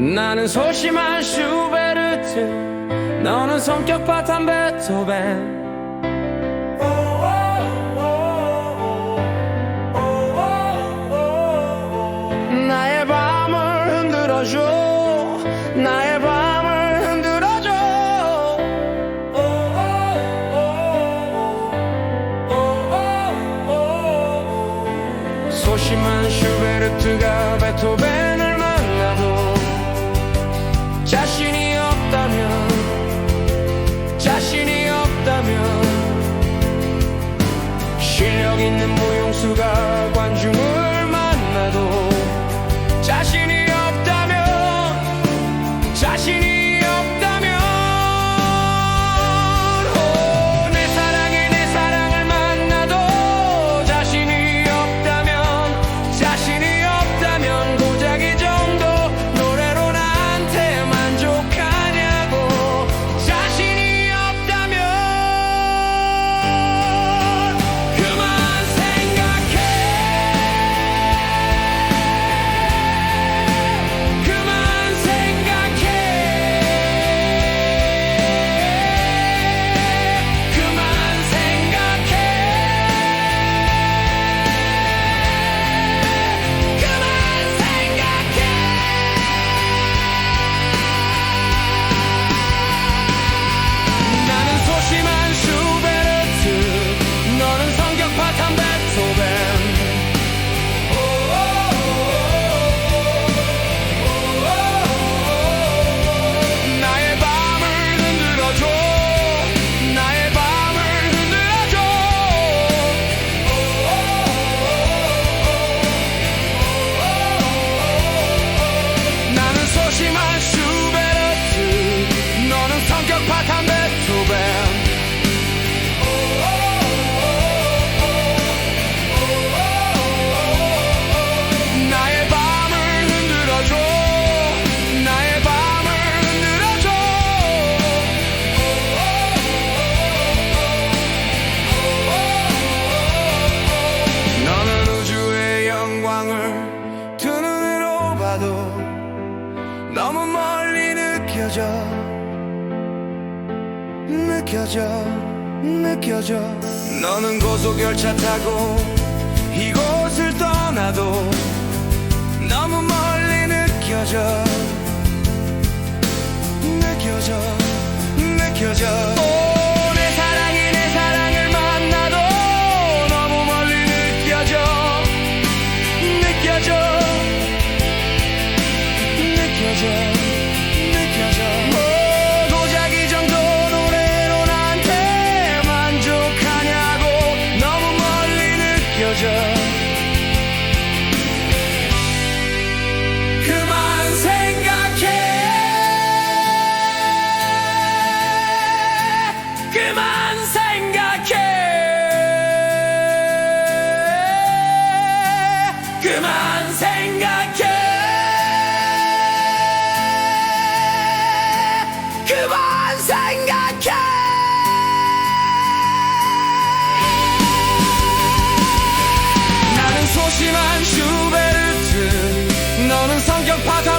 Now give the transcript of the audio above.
나는 소심한 슈베르트 너는 성격 파탄 베토벤 나의 밤을 흔들어줘 나의 밤을 흔들어줘. 소심한 슈베르트가 실력 있는 무용수가 관중을 느껴져. 느껴져. 느껴져. 너는 고속열차 타고 이곳을 떠나도 생각해. 나는 소심한 슈베르트 너는 성격파도